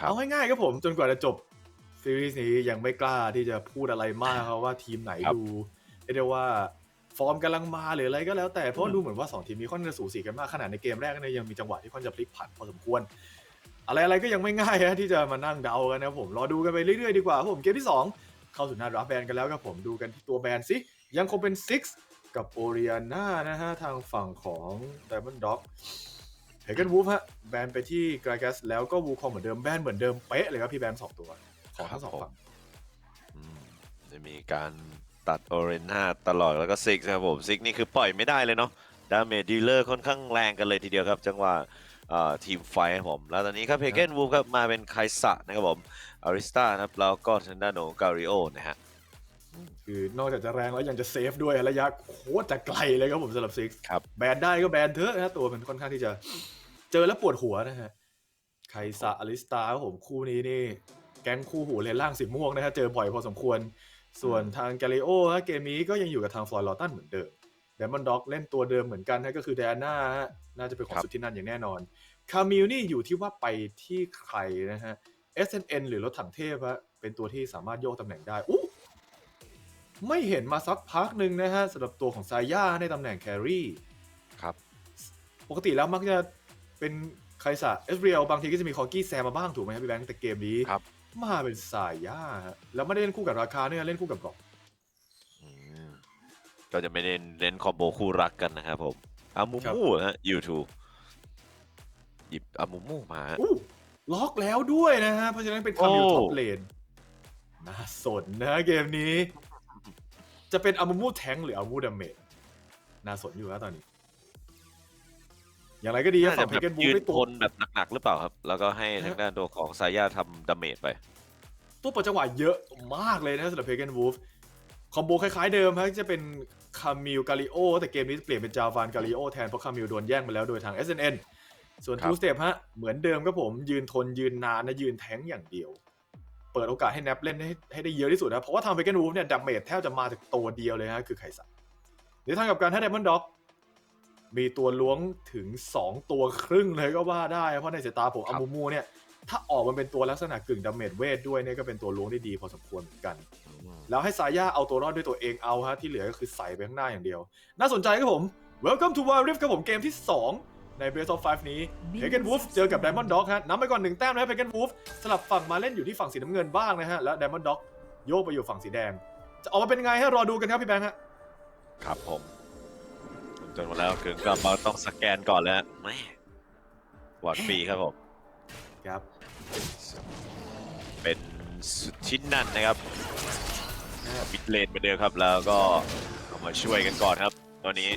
ครับเอาง่ายๆครับผมจนกว่าจะจบซีรีส์นี้ยังไม่กล้าที่จะพูดอะไรมากครับว่าทีมไหนครับดูเรียกได้ว่าฟอร์มกำลังมาหรืออะไรก็แล้วแต่เพราะว่าดูเหมือนว่า 2 ทีมนี้ค่อนข้างจะสูสีกันมากขนาดในเกมแรกเนี่ยยังมีจังหวะที่ค่อนจะพลิกผันพอสมควร อะไรอะไรๆก็ยังไม่ง่ายนะที่จะมานั่งเดากันนะครับผมรอดูกันไปเรื่อยๆดีกว่าครับผมเกมที่ 2 เข้าสู่หน้าดราฟแบนกันแล้วครับผมดูกันที่ตัวแบนซิยังคงเป็น Six กับโอเรียนานะฮะทางฝั่งของ Diamond Dog เฮเกนวูฟฮะแบนไปที่กรากัสแล้วก็วูคองเหมือนเดิมแบนเหมือนเดิมเป๊ะเลยครับพี่แบนสองตัวของทั้งสองฝั่งอืมจะมีการตัดโอเรนนาตลอดแล้วก็ซิกครับผมซิกนี่คือปล่อยไม่ได้เลยเนาะดาเมจดีลเลอร์ค่อนข้างแรงกันเลยทีเดียวครับ จังหวะเอ่อทีมไฟท์ครับผม แล้วตอนนี้ครับเพเกนวูฟครับมาเป็นไคสะนะครับผมอาริสตานะครับแล้วก็ทันดานโนการิโอนะฮะคือนอกจากจะแรงแล้วยังจะเซฟด้วยระยะโคตรจะไกลเลยครับผมสำหรับซิกครับแบนได้ก็แบนเถอะนะตัวมันค่อนข้างที่จะ เจอแล้วปวดหัวนะฮะไคซาอลิสตาครับผมคู่นี้นี่ แก๊งคู่หูเลนล่างสีม่วงนะฮะเจอบ่อยพอสมควร ส่วนทางแกลิโอฮะเกมนี้ก็ยังอยู่กับทางฟลอยลอตันเหมือนเดิมเดมอนด็อกเล่นตัวเดิมเหมือนกันนะก็คือแดนน่าฮะน่าจะเป็นของครับสุดที่นั่นอย่างแน่นอนคามิลนี่อยู่ที่ว่าไปที่ใครนะฮะ SNN หรือรถถังเทพฮะเป็นตัวที่สามารถโยกตำแหน่งได้อู้ไม่เห็นมาสักพักหนึ่งนะฮะสำหรับตัวของซาย่าในตำแหน่งแครี่ครับ ปกติแล้วมักจะ เป็นไคซาเอสเรียลบางทีก็จะมีคอร์กี้แซมมาบ้างถูกไหมครับพี่แบงค์แต่เกมนี้ครับ มาเป็นซาย่าฮะแล้วไม่ได้เล่นคู่กับราคาเนี่ยเล่นคู่กับกรอบอืมก็จะไม่เน้นเล่นคอมโบคู่รักกันนะครับผมอามูครับมูฮะยูทูหยิบอามูมูมาฮะ อู้ล็อกแล้วด้วยนะฮะเพราะฉะนั้นเป็นคามิลโอ้ ท็อปเลนน่าสนนะเกมนี้ จะเป็นอามูมูแทงหรืออามูดาเมจน่าสนอยู่นะตอนนี้ อย่างไรก็ดีครับน่าฝั่จะงเพแบบเกนบูยืนได้ทตัวนแบบหนักๆหรือเปล่าครับ แล้วก็ให้ฮะทางด้านตัวของซาย่าทำดาเมจไป ตัวเปิดจังหวะเยอะมากเลยนะสำหรับเพเกนวูฟคอมโบคล้ายๆเดิมฮะจะเป็นคามิลกาลิโอแต่เกมนี้เปลี่ยนเป็นจาวานกาลิโอแทนเพราะคามิลโดนแย่งไปแล้วโดยทาง SNN ส่วนครับ ทูสเตปฮะเหมือนเดิมครับผมยืนทนยืนนานนะยืนแทงอย่างเดียว เปิดโอกาสให้แนปเล่นให้ให้ได้เยอะที่สุดนะเพราะว่าทางเพเกนวูฟเนี่ยดาเมจแทบจะมาจากตัวเดียวเลยฮะคือไคสันหรือทางกับการถ้าไดมอนด็อก มีตัวล้วงถึง 2 ตัวครึ่งเลยก็ว่าได้ เพราะในสายตาผมครัอาบมูมูเนี่ย ถ้าออกมันเป็นตัวลักษณะกึ่งดาเมจเวทด้วยเนี่ยก็เป็นตัวล้วงได้ดีพอสมควรเหมือนกัน แล้วให้ซาย่าเอาตัวรอดด้วยตัวเองเอาฮะที่เหลือก็คือใส่ไปข้างหน้าอย่างเดียว น่าสนใจครับผม Welcome to Wild Rift ครับผมเกมที่ 2 ใน Best of 5 นี้ p a g a n Wolf เจอกับ Diamond Dog ฮะนำไปก่อนหนึ่งแต้มนะ p a g a n Wolf สลับฝั่งมาเล่นอยู่ที่ฝั่งสีน้ำเงินบ้างนะฮะและ Diamond Dog โยกไปอยู่ฝั่งสีแดง จะออกมาเป็นไงฮะรอดูกันครับพี่แบงค์ฮะครับผมจ นหมดแล้วคือก็มาต้องสแกนก่อนแล้วแม่วอดฟรีครับผม ครับเป็นสุดชิ้นนั่นนะครับบิดเลนเหมือนเดิมครับ แล้วก็เอามาช่วยกันก่อนครับ ตอนนี้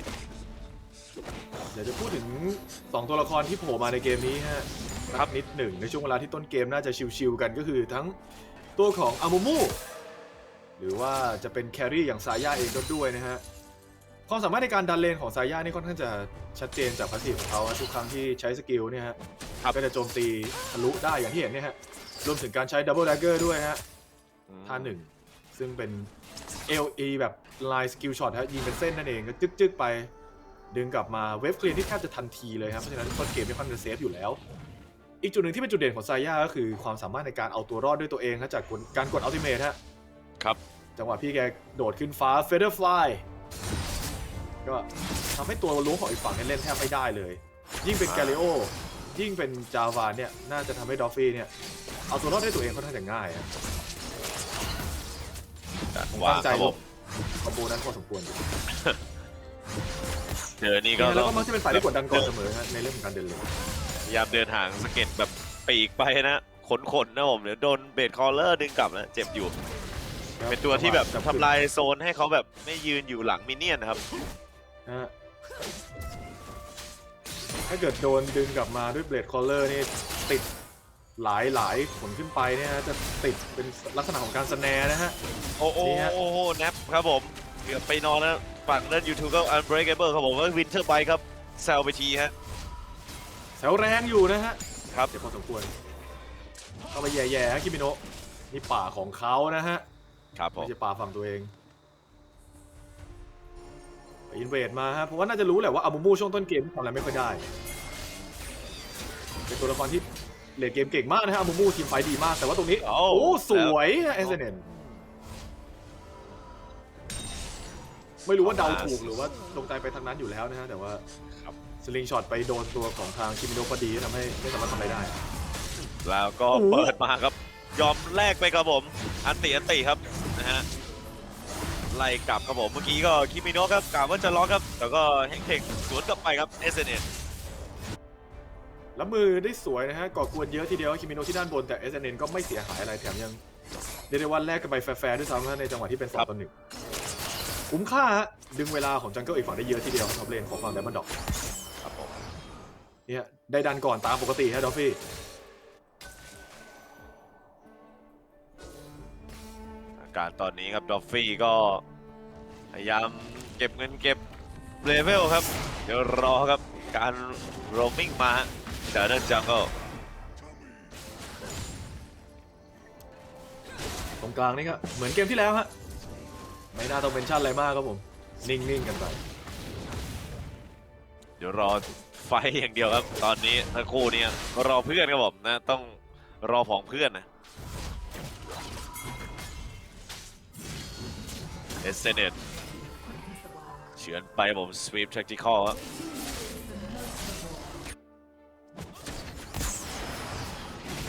เดี๋ยวจะพูดถึง 2 ตัวละครที่โผล่มาในเกมนี้ฮะครับนิดหนึ่งในช่วงเวลาที่ต้นเกมน่าจะชิวๆกันก็คือทั้งตัวของอามูมูหรือว่าจะเป็นแครี่อย่างซาย่าเองก็ด้วยนะฮะ ความสามารถในการดันเลนของซาย่านี่ค่อนข้างจะชัดเจนจากพาสซีฟของเขาอะทุกครั้งที่ใช้สกิลเนี่ยฮะก็จะโจมตีทะลุได้อย่างที่เห็นเนี่ยฮะรวมถึงการใช้ดับเบิล a ดเกอร์ด้วยฮะท่าหนึ่งซึ่งเป็น LE แบบลายสกิลช็อตฮะยิงเป็นเส้นนั่นเองก็จึ๊กๆไป ดึงกลับมาเวฟเคลียร์ที่แทบจะทันทีเลยครับเพราะฉะนั้นต้นเกมไม่ค่อนข้างจะเซฟอยู่แล้ว อีกจุดหนึ่งที่เป็นจุดเด่นของไซย่าก็คือความสามารถในการเอาตัวรอดด้วยตัวเองฮะจากการกดอัลติเมทฮะครับจังหวะพี่แกโดดขึ้นฟ้าเฟเดอร์ฟลาย ก็ทำให้ตัวล้วงของอีกฝั่งเนี่ยเล่นแทบไม่ได้เลย ยิ่งเป็นแกลิโอ ยิ่งเป็นจาวานเนี่ย น่าจะทำให้ดอฟฟี่เนี่ย เอาตัวรอดด้วยตัวเองค่อนข้างจะง่ายฮะดันวางตั้งใจครับลผบมคอมโบนั้นพอสมควรอยู่เจอนี่ก็แล้วต้ก็องมักจะเป็นฝ่ายที่กดดันก่อนเสมอฮะในเรื่องของการเดินเลยพยายามเดินห่างสเก็ตแบบปีกไปนะขนขนๆนะผมเดี๋ยวโดนเบดคอลเลอร์ดึงกลับนะเจ็บอยู่ เป็นตัวที่แบบทำลายโซนให้เขาแบบไม่ยืนอยู่หลังมินเนี่ยนนะครับ ฮะถ้าเกิดโดนดึงกลับมาด้วยเบลดคอลเลอร์นี่ติดหลายหลายผลขึ้นไปเนี่ยฮะจะติดเป็นลักษณะของการสแนร์นะฮะ โอ้โหนี่ฮะ โอ้โหแนปครับผมเกือบไปนอนแล้วฝั่งเล่นยูทูบก็ Unbreakable ครับผมก็วินเทอร์ไบครับแซลไปทีฮะ แถวแรงอยู่นะฮะครับ เดี๋ยวพอสมควรเข้าไปแย่ๆฮะคิมิโนะนี่ป่าของเขานะฮะ ครับผไม่ม ใช่ป่าฝั่งตัวเองไป อินเวดมาฮะ เพราะว่าน่าจะรู้แหละว่าอามูมูช่วงต้นเกมทำอะไรไม่ค่อยได้ เป็นตัวละครที่เลดเกมเก่งมากนะฮะอามูมูทีมไฟท์ดีมาก แต่ว่าตรงนี้ โอ้โอ้สวยเอเซเนนไม่รู้ว่าเดาถูกหรือว่าลงใจไปทางนั้นอยู่แล้วนะฮะ แต่ว่าครับสลิงช็อตไปโดนตัวของทางคิมิโนะพอดีทำให้ไม่สามารถทำอะไรได้ แล้วก็โอ้โหเปิดมาครับ ยอมแลกไปครับผม อันติอันติครับนะฮะ ไล่กลับครับผมเมื่อกี้ก็คิมิโนะครับกล่าวว่าจะล็อกครับ แต่ก็เฮงเทคสวนกลับไปครับเอสเนแล้วมือได้สวยนะฮะก่อกวนเยอะทีเดียวคิมิโนะที่ด้านบนแต่เอเซเนนก็ไม่เสียหายอะไรแถมยังเรียกได้ว่าแลกกันไปแฟร์ๆด้วยซ้ำนะในจังหวะที่เป็นสองต่อหนึ่งคุ้มค่าฮะดึงเวลาของจังเกิลอีกฝั่งได้เยอะทีเดียวท็อปเลนของฝั่งไดมอนด์ดอกครับผมเนี่ยได้ดันก่อนตามปกติฮะดอฟฟี่ การตอนนี้ครับดอฟฟี่ก็พยายามเก็บเงินเก็บเลเวลครับ เดี๋ยวรอครับการโรมมิ่งมาจากนั่นจังก็ตรงกลางนี่ก็เหมือนเกมที่แล้วฮะไม่น่าต้องเป็นชั่นอะไรมากครับผม นิ่ง ๆ กันไป เดี๋ยวรอไฟอย่างเดียวครับ ตอนนี้ทั้งคู่เนี่ยรอเพื่อนครับผมนะ ต้องรอผองเพื่อนนะ เอสเซเนตเฉือนไปผมสวีปแท็กติคอลครับ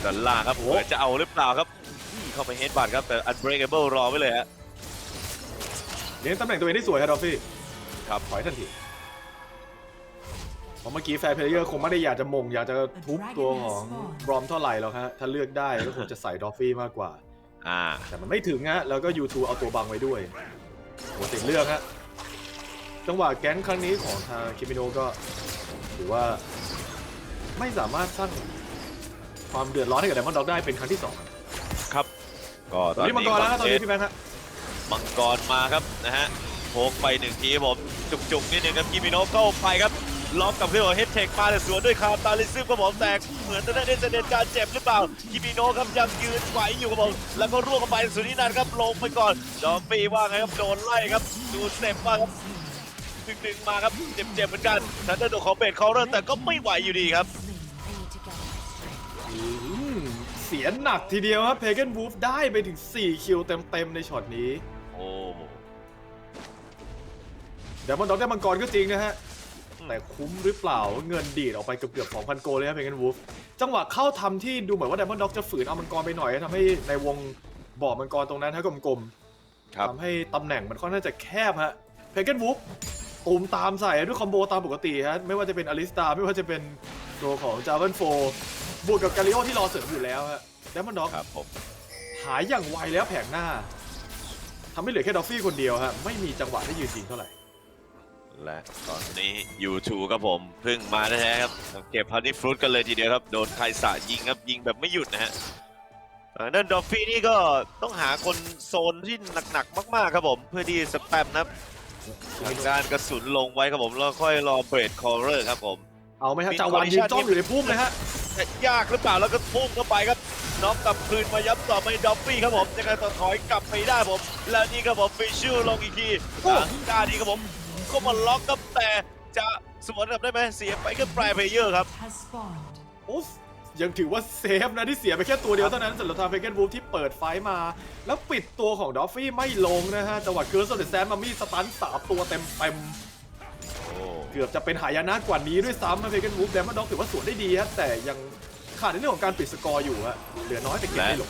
ด้านล่างครับโอ้เหมือนจะเอาหรือเปล่าครับอืมเข้าไปเฮดบัตครับ แต่ unbreakable รอไว้เลยฮะเลี้ยงตำแหน่งตัวเองได้สวยฮะดอฟฟี่ครับถอยทันทีเพราะเมื่อกี้แฟร์เพลเยอร์คงไม่ได้อยากจะมง อยากจะทุบตัวของบรอมเท่าไหร่หรอกฮะ ถ้าเลือกได้ก็คงจะใส่ดอฟฟี่มากกว่า อ่า แต่มันไม่ถึงฮะ แล้วก็ U2 เอาตัวบังไว้ด้วย โหติดเลือกฮะจังหวะแก๊งครั้งนี้ของทางคิมิโนะก็ถือว่าไม่สามารถสร้างความเดือดร้อนให้กับไดมอนด์ด็อกได้เป็นครั้งที่สองครับครับก็ตตออนนนี้มังนี้กรแล้วครับตอนเจนี้สพี่แบงค์ฮะมังกรมาครับนะฮะโพกไปหนึ่งทีครับผมจุกๆนิดนึงครับกิมิโนะเข้าไปครับ ล็อกกับเรื่องของเฮดเทคมาแต่สวนด้วยคาร์ตาลิซึมครับผมแตก เหมือนจะได้เสด็จการเจ็บหรือเปล่ากิมิโนะครับยังยืนไหวอยู่ครับผมแล้วก็ร่วงลงไปสุนินันท์ครับลงไปก่อนจอมปีว่าไงครับโดนไล่ครับดูสเต็ปมาครับดึงๆมาครับเจ็บๆเหมือนกันทันเดอร์โดของเบดคอร์เรอร์แต่ก็ไม่ไหวอยู่ดีครับอืมเสียหนักทีเดียวครับเพเกนวูฟได้ไปถึง 4 คิวเต็มๆในช็อตนี้ โอ้เดี๋ยวมันด็อกได้มังกรก็จริงนะฮะ แต่คุ้มหรือเปล่าเงินดีดออกไปเกือบเกือบ2,000 โกลเลยครับเพเกนวูฟจังหวะเข้าทำที่ดูเหมือนว่าไดมอนด็อกจะฝืนเอามังกรไปหน่อยทำให้ในวงบ่อมังกรตรงนั้นฮะกลมครับๆทำให้ตำแหน่งมันค่อนข้างจะแคบฮะเพเกนวูฟตูมตามใส่ด้วยคอมโบตามปกติฮะไม่ว่าจะเป็นอลิสตาไม่ว่าจะเป็นตัวของจาวันโฟบวกกับกาลิโอที่รอเสริมอยู่แล้วฮะไดมอนด็อกครับผมหายอย่างไวแล้วแผงหน้าทำให้เหลือแค่ดอฟฟี่คนเดียวฮะไม่มีจังหวะได้ยืนจริงเท่าไหร่ และตอนนี้ U2 ครับผมเพิ่งมาแท้ๆครับต้องเก็บพันนี่ฟรุตกันเลยทีเดียวครับโดนไคสะยิงครับยิงแบบไม่หยุดนะฮะทางด้านดอฟฟี่นี่ก็ต้องหาคนโซนที่หนักๆมากๆครับผมเพื่อที่สแปมนะครับทางการกระสุนลงไว้ครับผมแล้วค่อยรอเบรดคอร์เรอร์ครับผมเอาไหมฮะมีจาวันยืนจ้องอยู่ในพุ่มเลยฮะแต่ยากหรือเปล่าแล้วก็พุ่งเข้าไปครับน็อกกลับคืนมาย้ำต่อไปดอฟฟี่ครับผมยังไงต่อถอยกลับไปได้ผม แล้วนี่ครับผมฟิชชิลลงอีกทีโอ้ทางด้านนี้ครับผม ก็มาล็อกครับแต่จะสวนกลับได้ไหมเสียไปแค่ปลายเพลเยอร์ครับ has spawned. โอ้ยังถือว่าเซฟนะที่เสียไปแค่ตัวเดียวเท่านั้นสำหรับทางเพเกนวูฟที่เปิดไฟท์มา แล้วปิดตัวของดอฟฟี่ไม่ลงนะฮะจังหวะเคิร์สโซเดแซมมามีสตันสามตัวเต็มเต็มๆเกือบจะเป็นหายนะกว่านี้ด้วยซ้ำนะเพเกนวูฟแดมอนด็อกถือว่าสวนได้ดีฮะแต่ยังขาดในเรื่องของการปิดสกอร์อยู่ฮะเหลือน้อยแต่เก็บไม่ลง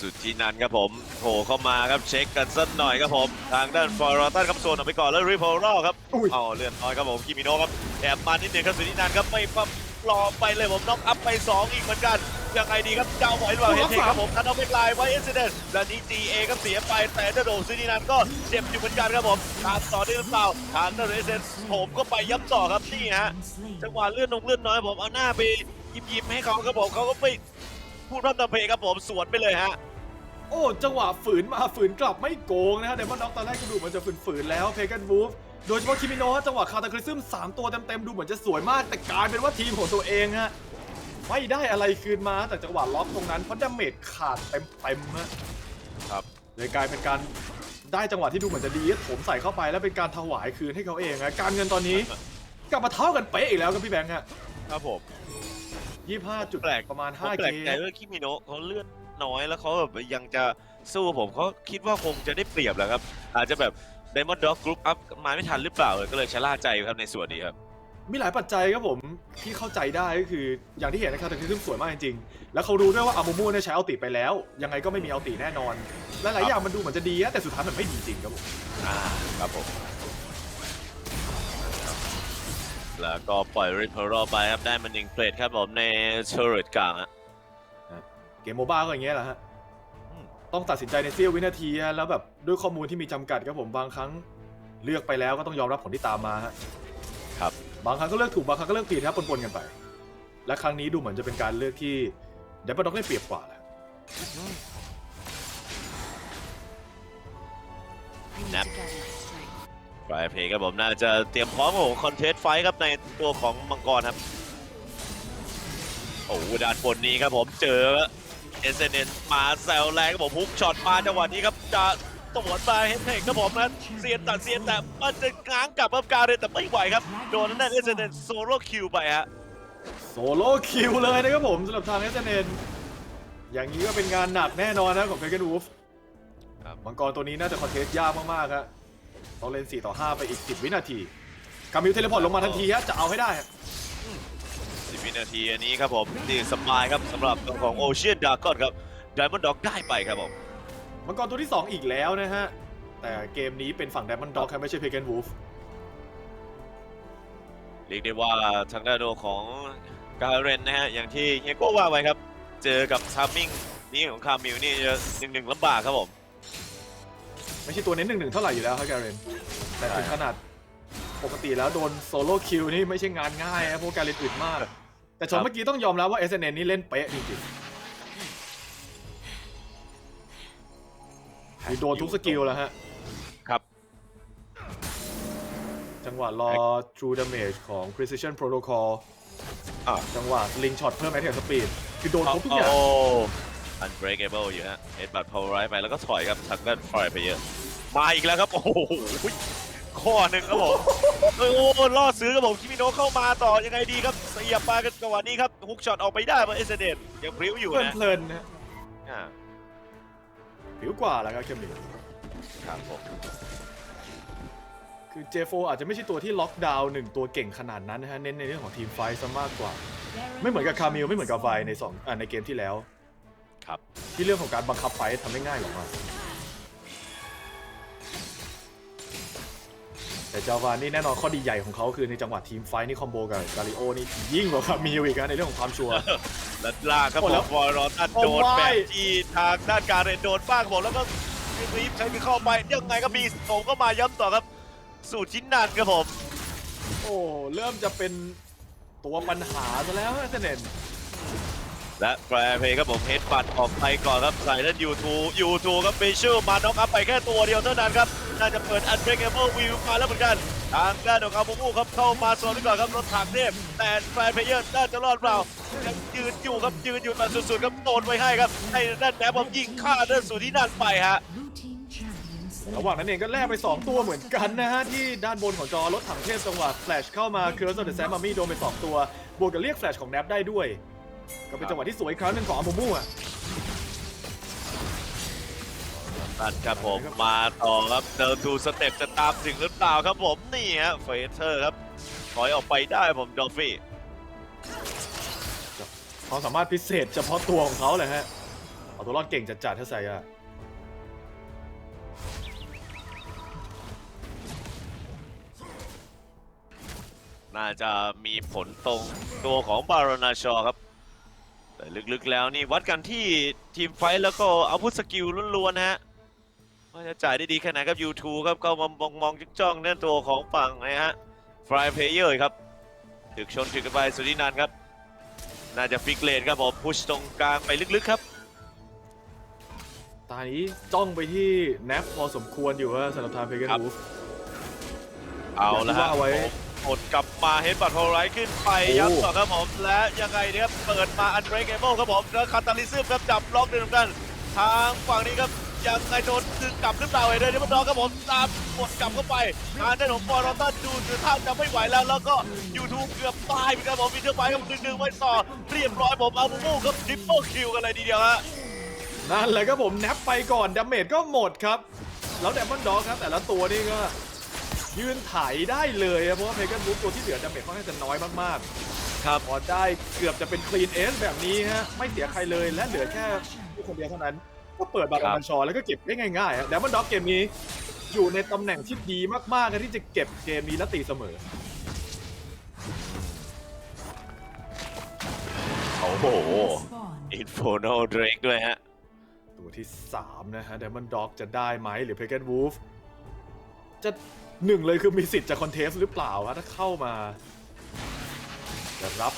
สุดที่นั้นครับผมโผล่เข้ามาครับเช็คกันสักหน่อยครับผมทางด้านฟอร์รตันครับโซนออกไปก่อนแล้วริพอรอครับอุ้ยเอาเลื่อนน้อยครับผมคิมิโนะครับแอบมานิดนึงครับสุดที่นั้นครับไม่ปั๊บรอไปเลยผมน็อกอัพไป 2 อีกเหมือนกันยังไงดีครับเจ้าบอยหรือเปล่าเฮดเทคครับผมทันเอาไปลายไว้เอสเดนและนี่จีเอครับเสียไปแต่เดโดสุดที่นั้นก็เจ็บอยู่เหมือนกันครับผมตามต่อได้หรือเปล่าทางเดโดเอสเดนผมก็ไปย้ำต่อครับนี่ฮะ Been slain. จังหวะเลื่อนนงเลื่อนน้อยผมเอาหน้าไปยิ้มยิ้มๆให้เขาครับผมเขาก็ไม่ พูดพร่ำทำเพลงครับผมสวนไปเลยฮะ โอ้จังหวะฝืนมาฝืนกลับไม่โกงนะฮะเดมอนด็อกตอนแรกก็ดูเหมันจะฝืนๆแล้วเพเกนวูฟโดยเฉพาะคิมิโนะจังหวะคาตาคริซึม3 ตัวเต็มๆดูเหมือนจะสวยมาก แต่กลายเป็นว่าทีมของตัวเองฮะไม่ได้อะไรคืนมาแต่จังหวะล็อกตรงนั้นเพราะดาเมจขาดเต็มๆฮะครับ เลยกลายเป็นการได้จังหวะที่ดูเหมือนจะดีก็โถมใส่เข้าไปแล้วเป็นการถวายคืนให้เขาเองฮะการเงินตอนนี้กลับมาเท่ากันเป๊ะอีกแล้วครับพี่แบงค์ฮะครับผม ยี่ห้าจุดแปลกประมาณผม5แปลเคกใจว่าคิมิโนะเขาเลือดน้อยแล้วเขาแบบยังจะสู้ผมเขาคิดว่าคงจะได้เปรียบแหล้วครับ อาจจะแบบไดมอนด์ด็อกกรุ๊ปอัพมาไม่ทันหรือเปล่าก็เลยชะล่าใจครับในส่วนนี้ครับ มีหลายปัจจัยครับผมที่เข้าใจได้ก็คืออย่างที่เห็นนะครับแต่คือขึ้นสวยมากจริงๆ แล้วเขารู้ด้วยว่าอามูมูเนี่ยใช้อัลติไปแล้ว ยังไงก็ไม่มีอัลติแน่นอนและหลายอย่างมันดูเหมือนจะดีนะแต่สุดท้ายมันไม่ดีจริงครับผม อ่าครับผม แล้วก็ปล่อยริพอรไปครับ ได้มันหนึ่งเพลทครับผมในเชอร์เรตกลางอะเกมโมบ้าก็อย่างเงี้ยแหละฮะอืมต้องตัดสินใจในเสี้ยววินาทีฮะแล้วแบบด้วยข้อมูลที่มีจำกัดครับผมบางครั้งเลือกไปแล้วก็ต้องยอมรับผลที่ตามมาฮะครับ บางครั้งก็เลือกถูกบางครั้งก็เลือกผิดครับปนๆกันไป และครั้งนี้ดูเหมือนจะเป็นการเลือกที่เดบด็อกได้เปรียบกว่าแหละ I need Nap. to gather my strength. ปลายเพลงครับผมน่าจะเตรียมพร้อมของคอนเทสต์ไฟท์ครับในตัวของมังกรครับ โอ้โหด้านบนนี้ครับผมเจอเอเซเนนมาแซวแรงครับผมฮุกช็อตมาจังหวะนี้ครับจะตวดมาเฮดเทคครับผมนะเซียนตัดเซียนแต่มันจะง้างกลับครับการเลยแต่ไม่ไหวครับ โดนนั่นเอเซเนนโซโล่คิวไปฮะโซโล่คิวเลยนะครับผมสำหรับทางเอสเนนอย่างนี้ก็เป็นงานหนักแน่นอนนะของเฟเกนวูฟครับมังกรตัวนี้น่าจะคอนเทสยากมากๆครับ ต้องเล่น 4 ต่อ 5 ไปอีก 10 วินาทีกามิวเทเลพอร์ตลงมาทันทีฮะจะเอาให้ได้ฮะสิบวินาทีอันนี้ครับผมนี่สบายครับสำหรับตัวของโอเชียนดากอนครับไดมอนด์ด็อกได้ไปครับผมมังกรตัวที่ 2 อีกแล้วนะฮะ แต่เกมนี้เป็นฝั่ง d ดมอนด็อกครับไม่ใช่เพเกนวูฟเรียกได้ว่าทางด้านของการเรนนะฮะ อย่างที่เฮียโก้ว่าไว้ครับ เจอกับทามมิ่งนี้ของคามิวนี่จะหนึ่งหนึ่งลำบากครับผม ไม่ใช่ตัวเน้นหนึ่งหนึ่งเท่าไหร่อยู่แล้วครับแกเรนแต่ถึงขนาดปกติแล้วโดนโซโล่คิวนี่ไม่ใช่งานง่ายนะเพราะแกเรนอึดมาก แต่ชครัมบเมื่อกี้ต้องยอมรับว่า s อ n นี่เล่นเป๊ะจริงๆคือโดนทุกสกิลแล้วฮะ ครับ จังหวะรอ True Damage ของ Precision Protocol อะจังหวะ Sling Shot เพิ่ม Attack Speed คือโดนครบทุกอย่างโอ้ unbreakable อยู่ฮะ เอ็ดบัตพาวเวอร์ไรไปแล้วก็ถอยครับทางด้านฟรายไปเยอะ มาอีกแล้วครับ โอ้โหข้อหนึ่งครับผมโอ้โหล่อซื้อครับผมคิมิโนะเข้ามาต่อยังไงดีครับเสียบมากันจังหวะนี้ครับฮุกช็อตออกไปได้เพราะเอเซเดนยังพริ้วอยู่นะเพลินๆนะอ่าผิวกว่าแหละครับเกมนี้ครับผมคือ J4 อาจจะไม่ใช่ตัวที่ล็อกดาวน์หนึ่งตัวเก่งขนาดนั้นนะฮะเน้นในเรื่องของทีมไฟท์ซะมากกว่า ไม่เหมือนกับคามิลไม่เหมือนกับไฟในสองอ่าในเกมที่แล้ว ครับ ที่เรื่องของการบังคับไฟท์ทำได้ง่ายกว่ามา จาวานี่แน่นอนข้อดีใหญ่ของเขาคือในจังหวะทีมไฟท์นี่คอมโบกับกาลิโอนี่ยิ่งกว่าคามิลอีกนะในเรื่องของความชัวร์แล้วลากครับโอ้ผแล้มวฟอร์รอตันโอ้โดนไม่ แบบที่ทางด้านการเรนโดนบ้างผมแล้วก็รีบใช้ไปเข้าไปยังไงก็มีโถงก็มาย้ำต่อครับ สู่ชิ้นนานครับผมโอ้เริ่มจะเป็นตัวปัญหาซะแล้วนะเซเนน และแฟร์เพย์ครับผมเฮดบัตออกไปก่อนครับใส่ด้านยูทูยูทูครับเบชิลมาน็อกอัพไปแค่ตัวเดียวเท่านั้นครับ น่าจะเปิดอันเบรกเอเบิลวิวมาแล้วเหมือนกัน ทางด้านของอาบูบูครับเข้ามาโซนไว้ก่อนครับรถถังเทพแต่แฟร์เพย์เยอร์น่าจะรอดเปล่ายังยืนอยู่ครับยืนอยู่แต่สุดๆครับโดนไว้ให้ครับให้ด้านแหนบอมยิงฆ่าเดินสู่ที่นั่นไปฮะ ระหว่างนั้นเองก็แลกไป 2 ตัวเหมือนกันนะฮะ ที่ด้านบนของจอรถถังเทพจังหวะแฟลชเข้ามาเคิร์สเดอะแซมมามี่โดนไป 2 ตัว บวกกับเรียกแฟลชของแนบได้ด้วย ก็เป็นจังหวะที่สวยอีกครั้งหนึงของอามูมูอะ นั่นครับผมมาต่อครับเดินดูสเต็ปจะตามถึงหรือเปล่าครับผมนี่ฮะเฟเธอร์ครับถอยออกไปได้ผมดอฟฟี่ความสามารถพิเศษเฉพาะตัวของเขาเลยฮะเอาตัวรอดเก่งจัดๆถ้าใส่อะน่าจะมีผลตรงตัวของบารอนาชอครับ แต่ลึกๆแล้วนี่วัดกันที่ทีมไฟท์แล้วก็อาวุธสกิลล้วนๆนะฮะ ว่าจะจ่ายได้ดีแค่ไหนครับ U2 ครับก็มามองมองๆจ้องๆนั่นตัวของฝั่งนะฮะฟรายเพเยอร์ครับถึกชนถึกกันไปสุดที่นันครับ น่าจะฟิกเลนครับผมพุชตรงกลางไปลึกๆครับ ตอนนี้จ้องไปที่แนบพอสมควรอยู่ฮะสำหรับทางเพเกนครับ วูฟ เอาละฮะอย่างที่ว่าไว้ผมกดกลับมาเฮดบัตโฮไรขึ้นไปโอ้ ย้ำต่อครับผม และยังไงเนี่ยครับเปิดมาอันเบรกเอเบิลครับผมแล้วคาตาลิซึมครับจับล็อกด้วยเหมือนกัน ทางฝั่งนี้ครับ ยังไงโดนดึงกลับหรือเปล่าเอเดอร์ที่มันรอครับผมตามกดกลับเข้าไปทางด้านของฟอร์รอตันดูจะท่าจะไม่ไหวแล้ว แล้วก็ยูทูบเกือบตายเหมือนกันผมมีเชือกไม้กับดึงดึงๆไว้ต่อเรียบร้อยผมเอามูมูครับทริปเปิลคิวกันเลยทีเดียวฮะนั่นแหละครับผมแนบไปก่อนดาเมจก็หมดครับ แล้วแดมอนด็อกครับแต่ละตัวนี่ก็ยืนไถได้เลยอะเพราะว่าเพกันบูตัวที่เหลือดาเมจค่อนข้างจะน้อยมากๆ ครับพอได้เกือบจะเป็นคลีนเอสแบบนี้ฮะไม่เสียใครเลยและเหลือแค่ผู้คนเดียวเท่านั้น ก็เปิดบาครัลาบนชอแล้วก็เก็บได้ง่ายๆฮะแดมอนด็อกเกมนี้อยู่ในตำแหน่งที่ดีมากๆครับที่จะเก็บเกมนี้และตีเสมอโอ้โห Spawn. อินโฟโนเดรกด้วยฮะ ตัวที่ 3 นะฮะ Diamond Dog จะได้ไหมหรือ Pagan Wolf จะหนึ่งเลยคือมีสิทธิ์จะคอนเทสหรือเปล่าฮะถ้าเข้ามา จะรับ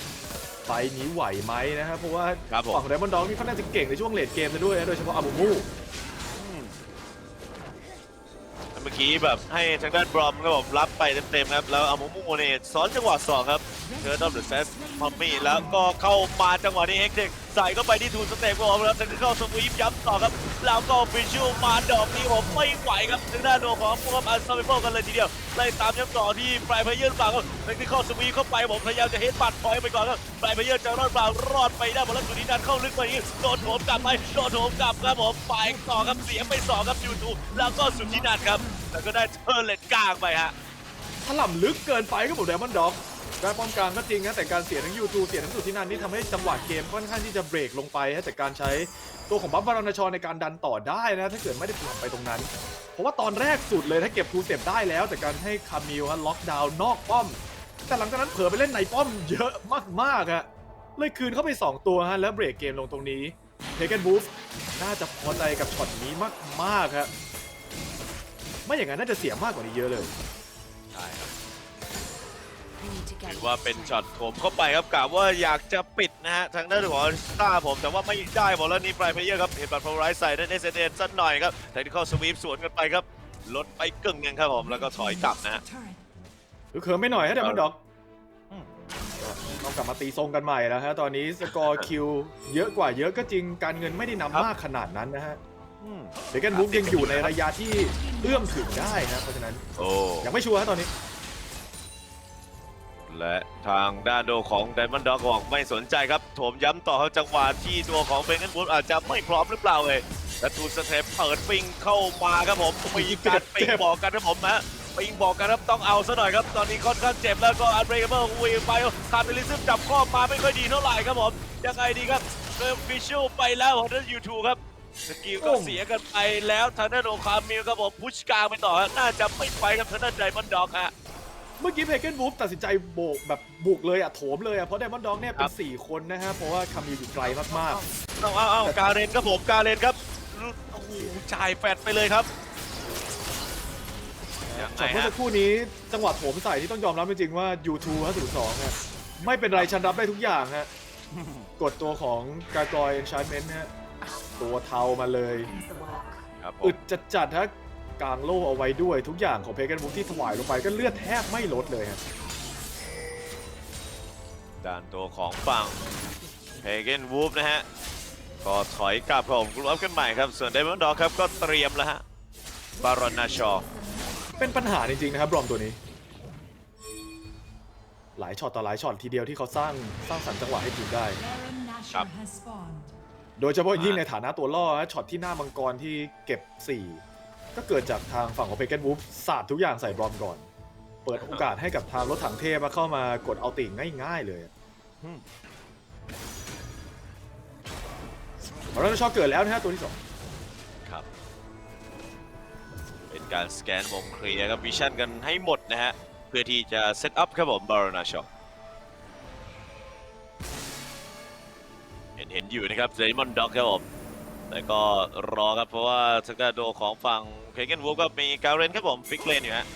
ไฟนี้ไหวไหมนะครับเพราะว่าครับผม ฝั่ง Diamond Dog นี่ค่อนข้างจะเก่งในช่วงเลดเกมซะด้วยนะโดยเฉพาะอามูมูเมื่อกี้แบบให้ทางด้านบรอมครับผมรับไปเต็มๆครับ แล้วอามูมูเนี่ยซ้อนจังหวะสองครับเจอดอมเดอะแซส พอมมี่แล้วก็เข้ามาจังหวะนี้เอ็กเด็กใส่เข้าไปที่ทูสเตปของผมแล้วทางด้นเข้าสวีปย้ำต่อครับ แล้วก็ฟิชชูมาดอกนี้ผมไม่ไหวครับทางด้าโดของพวกอัลซาเปโกันเลยทีเดียวไล่ตามย้ำต่อที่ปลายเพเยอร์เปล่าครับทางที่เข้าสวีปเข้าไปผมพยายามจะเฮดบัตพอยไปก่อนครับปลายเพเยอร์จะรอดเปล่ารอดไปได้หมดแล้วสุดที่นั้นเข้าลึกไปอีกโดนโถมกลับไปโดนโถมกลับครับผมไปต่อครับเสียไปสองครับยูทูแล้วก็สุดที่นันครับแล้วก็ได้เทอร์เลนกลางไปฮะถล่ำลึกเกินไปครับผม Diamond Dog การป้องกันก็จริงนะแต่การเสียทั้ง YouTube เสียทั้งสุดที่นั่นนี่ทำให้จังหวะเกมค่อนข้างที่จะเบรกลงไปฮะจากการใช้ตัวของบัฟบารอนชอในการดันต่อได้นะถ้าเกิดไม่ได้ถล่ำไปตรงนั้น เพราะว่าตอนแรกสุดเลยถ้าเก็บทูเต็ปได้แล้วจากการให้คามิลฮะล็อกดาวน์นอกป้อม แต่หลังจากนั้นเผลอไปเล่นในป้อมเยอะมากๆอะเลยคืนเข้าไป 2 ตัวฮะแล้วเบรกเกมลงตรงนี้เทเกนบูฟน่าจะพอใจกับช็อตนี้มากๆครับไม่อย่างนั้นน่าจะเสียมากกว่านี้เยอะเลยใช่ครับ ถือว่าเป็นช็อตโถมเข้าไปครับกะว่าอยากจะปิดนะฮะทางด้านของสตาร์ผมแต่ว่าไม่ได้บอกแล้วนี่ปลายเพลเยอร์ครับเห็นบัตรพลไรใส่ได้ในเซเดนสักหน่อยครับแต่ที่เข้าสวีปสวนกันไปครับลดไปกึ่งหนึงครับผมแล้วก็ถอยกลับนะฮะ turret. คือเขินไม่หน่อยฮะเดมอนด็อกอืมต้องกลับมาตีทรงกันใหม่แล้วฮะตอนนี้สกอร์คิวเยอะกว่าเยอะก็จริงการเงินไม่ได้นำมากขนาดนั้นนะฮะอืมเดกันบุ๊กยังอยู่ในระยะที่เอื้อมถึงได้นะเพราะฉะนั้นโอ้ยังไม่ชัวร์ฮะตอนนี้ และทางด้านโดของไดมอนด์ด็อกบอกไม่สนใจครับโถมย้ำต่อเขาจังหวะที่ตัวของเบงกันบูอาจจะไม่พร้อมหรือเปล่าเลยและทูสเตปเปิดปิงเข้ามาครับผมมีการปิงบอกกันครับผมนะปิงบอกกันครับต้องเอาซะหน่อยครับ ตอนนี้ค่อนข้างเจ็บแล้วก็อันเบรกเบิลวีไปคาร์เมลิซึมจับข้อมาไม่ค่อยดีเท่าไหร่ครับผมยังไงดีครับเริ่มฟิชชูไปแล้วของด้านยูทูครับสกิลก็เสียกันไปแล้วทางด้านโอคามิลครับผมพุชกลางไปต่อฮะน่าจะไม่ไปครับทางด้านไดมอนด์ด็อกฮะ เมื่อกี้เพเกนบูฟตัดสินใจโบกแบบบุกเลยอะโถมเลยอะเพราะเดมอนด็อกเนี่ยเป็ครันบ4คนนะฮะเพราะว่าคามิลอยู่ไกลมากเอาเอาเอากาเรนครับผมกาเรนครับโอ้โหจ่ายแฟดไปเลยครับๆยังไงช็อตเมื่อฮะสักครู่นี้จังหวะโถมใส่ที่ต้องยอมรับจริงๆว่า U2 ฮะ02ฮะไม่เป็นไรฉันรับได้ทุกอย่างฮะกดตัวของกากอย Enchantment ฮะตัวเทามาเลย Ends the walk. ครับผอึมดจัดจัดๆฮะ กลางโล่เอาไว้ด้วยทุกอย่างของเพเกนบุ๊กที่ถวายลงไปก็เลือดแทบไม่ลดเลยฮะด้านตัวของฝั่งเพเกนวูฟนะฮะ ก็ถอยกลับครับผมกรุ๊ปกันใหม่ครับ ส่วนไดมอนด์ด็อกครับก็เตรียมแล้วฮะ บารอนนาชอ เป็นปัญหาจริงๆนะครับบรอมตัวนี้ หลายช็อตต่อหลายช็อตทีเดียวที่เขาสร้างสร้างสรรค์จังหวะให้ทีมได้ Baron Nashor ครับ has spawned. โดยเฉพาะยิ่งในฐานะตัวล่อฮะช็อตที่หน้ามังกรที่เก็บ 4 ก็เกิดจากทางฝั่งของเพเกนวูฟสาดทุกอย่างใส่บรอมก่อน เปิดโอกาสให้กับทางรถถังเทพมาเข้ามากดเอาติ่งง่ายๆเลยมบรอมชอบเกิดแล้วนะฮะตัวที่สองครับ เป็นการสแกนวงเคลียร์ครับวิชั่นกันให้หมดนะฮะ เพื่อที่จะเซตอัพครับผมบารอนชอเห็นเห็นอยู่นะครับไดมอนด็อกครับผม แต่ก็รอครับเพราะว่าทางด้านโดของฝั่งเพเกนวูฟก็มีการเรนครับผมฟิกเลนอยู่ฮะ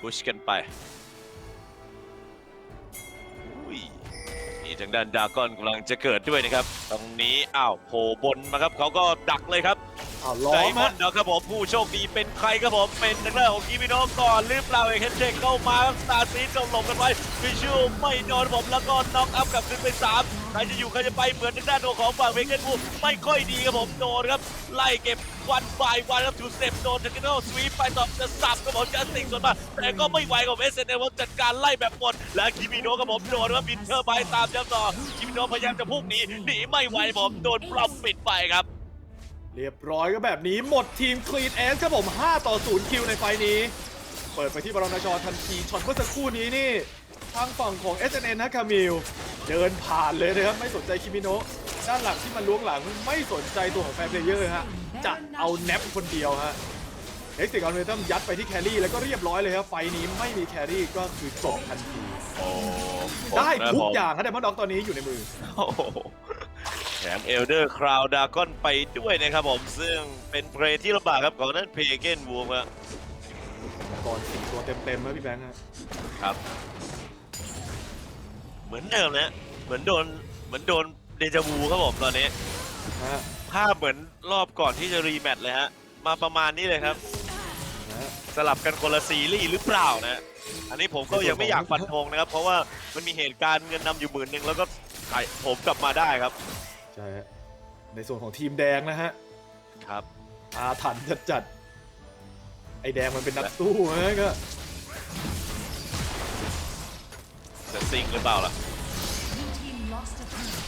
พุชกันไปอุ้ยนี่ทางด้านดากอนกำลังจะเกิดด้วยนะครับ ตรงนี้อ้าวโผล่บนมาครับเขาก็ดักเลยครับอ้าวล้อไดมมอฮะนด์นะครับผมผู้โชคดีเป็นใครครับผมเป็นทางด้านของกิมิโนะก่อนหรือเปล่าเอกเคนเชกเข้ามาสตาร์ซีดก็หลบกันไว้ฟิชชูไม่โดนผมแล้วก็น็อกอัพกลับขึ้นไปสาม ใครจะอยู่ใครจะไปเหมือนทางด้านตัวของฝั่งเวกเกนบูไม่ค่อยดีครับผมโดนครับ ไล่เก็บวันบายวันครับทูเต็ปโดนเทคนิคสวีปไปต่อจะสับครับผมจะสิงส่วนมาแต่ก็ไม่ไหวของเอสเอ็นเอจัดการไล่แบบหมด และคิมิโนะครับผมโดนครับบินเทอร์ไบตามย้ำต่อคิมิโนะพยายามจะพุ่งหนีหนีไม่ไหวผมโดนปลอมปิดไปครับเรียบร้อยก็แบบนี้หมดทีมคลีนเอสครับผม 5 ต่อ 0 คิวในไฟนี้ เปิดไปที่บรมชทันทีช็อตเมื่อสักครู่นี้นี่ ทางฝั่งของ SNN นะคามิลเดินผ่านเลยนะครับ ไม่สนใจคิมิโนะด้านหลังที่มันล้วงหลังไม่สนใจตัวของแฟนเพลเยอร์ฮะจะเอาแนปคนเดียวฮะเอ็กซ์ติกออนเวตัมยัดไปที่แครี่แล้วก็เรียบร้อยเลยครับไฟล์นี้ไม่มีแครี่ก็คือจบทันทีโอ้ได้ทุกอย่างฮะแต่มอนด็อกตอนนี้อยู่ในมือโอ้โหแถมเอลเดอร์คราวดากอนไปด้วยนะครับผมซึ่งเป็นเพลย์ที่ลำบากครับของนั้นเพเกนวูมครับก่อนสี่ตัวเต็มๆนะพี่แบงค์ฮะครับ เหมือนเดิมนะเหมือนโดนเหมือนโดนเดจาวูครับผมตอนนี้ฮะภาพเหมือนรอบก่อนที่จะรีแมตช์เลยฮะมาประมาณนี้เลยครับ ฮะ สลับกันคนละซีรีส์หรือเปล่านะ อันนี้ผมก็ยังไม่อยากฟันธงนะครับ เพราะว่ามันมีเหตุการณ์เงินนำอยู่หมื่นหนึ่งแล้วก็ไข่ผมกลับมาได้ครับ ใช่ฮะในส่วนของทีมแดงนะฮะ ครับ อาถรรพ์จัดจัดๆไอแดงมันเป็นนักสู้ฮะก็ จะซิงหรือเปล่าล่ะ Blue team lost a turret.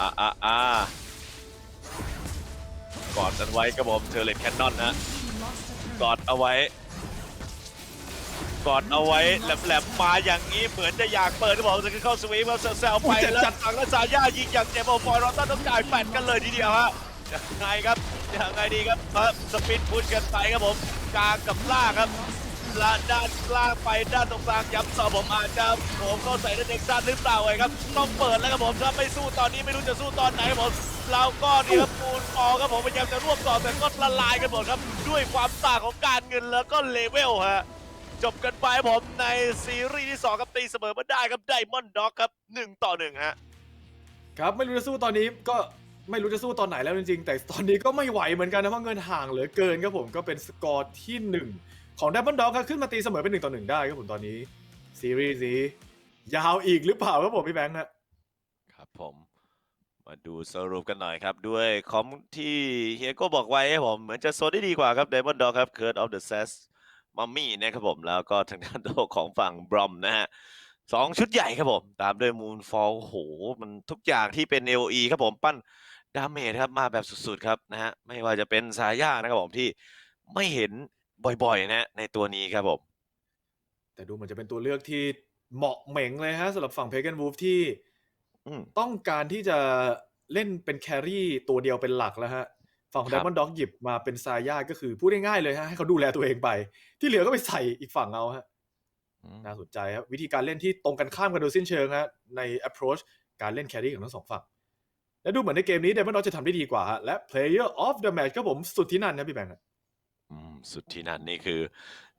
อ่าอ่าอ่ากอดกันไว้ครับผมเทอร์เลตแคนนอนนะ Team lost a turret. กอดเอาไว้กอดเอาไว้แหลมๆมาอย่างนี้เหมือนจะอยากเปิดครับผมจะเข้าสวีปมาแซวๆไปแล้วจังและสายย่ายิงอย่างเจ็บเอาฟอยรอตันต้องจ่ายแปดกันเลยทีเดียวฮะยังไงครับยังไงดีครับครับสปินพุชกันไปครับผมกลางกับล่างครับ ละด้านล่างไปด้านตรงกลางย้ำต่อผมอาจจะผมเข้าใส่ด้านเด็กซันหรือเปล่าไงครับต้องเปิดแล้วครับผมถ้าไม่สู้ตอนนี้ไม่รู้จะสู้ตอนไหนครับผมเราก็นี่ครับปูนออครับผมพยายามจะรวบต่อแต่ก็ละลายกันหมดครับ ด้วยความต่างของการเงินแล้วก็เลเวลฮะจบกันไปครับผมในซีรีส์ที่2ครับตีเสมอมาได้ครับไดมอนด์ด็อกครับ1ต่อ1ฮะครับไม่รู้จะสู้ตอนนี้ก็ไม่รู้จะสู้ตอนไหนแล้วจริงๆ แต่ตอนนี้ก็ไม่ไหวเหมือนกันนะเพราะเงินห่างเหลือเกินครับผมก็เป็นสกอร์ที่หนึ่ง ของ d ด m อนด็อกครับขึ้นมาตีเสมอเป็นหนึ่งต่อหนึ่งได้ครับผมตอนนี้ซีรีส์นี้ยาวอีกหรือเปล่าครับผมพี่แบงค์ฮะครับผม มาดูสรุปกันหน่อยครับ ด้วยคอมที่เฮียโก็บอกไว้ให้ผมเหมือนจะโซนได้ดีกว่าครับไดมอนด์ด็อกครับ Curse of the s a s มัมมี่นะครับผมแล้วก็ทางด้านโตของฝั่งบรอมนะฮะสองชุดใหญ่ครับผม ตามด้วยมูนฟอลโหมันทุกอย่างที่เป็น AOE ครับผมปั้นดาเมจครับมาแบบสุดๆครับนะฮะไม่ว่าจะเป็นซาย่านะครับผมที่ไม่เห็น บ่อยๆนะฮะในตัวนี้ครับผม แต่ดูเหมือนจะเป็นตัวเลือกที่เหมาะเหม่งเลยฮะสำหรับฝั่งเพกันวูฟที่อืมต้องการที่จะเล่นเป็นแครี่ตัวเดียวเป็นหลักแล้วฮะ ฝั่งของครัไดบมอนด์ด็อกหยิบมาเป็นซาย่าก็คือพูดง่ายๆเลยฮะให้เขาดูแลตัวเองไป ที่เหลือก็ไปใส่อีกฝั่งเอาฮะอืมน่าสนใจครับ วิธีการเล่นที่ตรงกันข้ามกันโดยสิ้นเชิงฮะใน approach การเล่นแครี่ของทั้งสองฝั่ง และดูเหมือนในเกมนี้ไดมอนด์ด็อกจะทำได้ดีกว่าฮะและ player of the match ก็ผมสุดที่นั่นนะพี่แบงค์ฮะ อืม สุดที่นั่นนี่คือ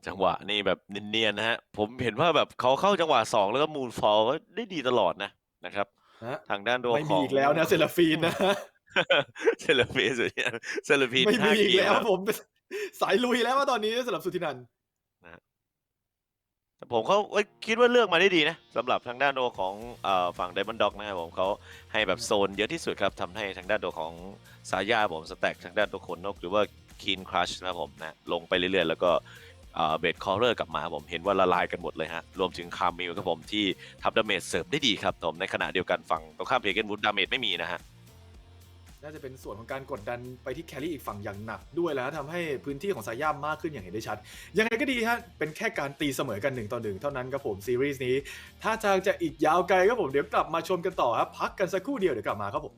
จังหวะนี่แบบเนียน ๆ นะฮะผมเห็นว่าแบบเขาเข้าจังหวะสองแล้วก็มูนฟอลได้ดีตลอดนะนะครับนะทางด้านตัวไม่ขมีอง อีกแล้วนะ เซลฟีนนะ เซเลฟีสุดที่เซเลฟีไม่มีอีกแล้วห้าเยร์ผมสายลุยแล้วว่าตอนนี้สำหรับสุดที่นันแต่ผมเขาเอ้ยคิดว่าเลือกมาได้ดีนะสำหรับทางด้านตัวของเอ่อฝั่งไดมอนด์ด็อกนะครับผมเขาให้แบบโซนเยอะที่สุดครับทำให้ทางด้านตัวของซาย่าผมสแต็กทางด้านตัวขนนกหรือว่า คีนครัชนะครับผมนะลงไปเรื่อยๆ แล้วก็เบดคอร์เรอร์กลับมาผมเห็นว่าละลายกันหมดเลยฮะ รวมถึงคาร์มิลครับผมที่ทำดาเมจเสริมได้ดีครับผมในขณะเดียวกันฝั่งตรงข้ามเพเกนวูดดาเมจไม่มีนะฮะน่าจะเป็นส่วนของการกดดันไปที่แครี่อีกฝั่งอย่างหนักด้วยแล้วทำให้พื้นที่ของสายย่ามมากขึ้นอย่างเห็นได้ชัด ยังไงก็ดีฮะ เป็นแค่การตีเสมอกันหนึ่งต่อหนึ่งเท่านั้นครับผมซีรีส์นี้ ถ้าทางจะอีกยาวไกลครับผมเดี๋ยวกลับมาชมกันต่อครับพักกันสักครู่เดียวเดี๋ยวกลับมาครับผม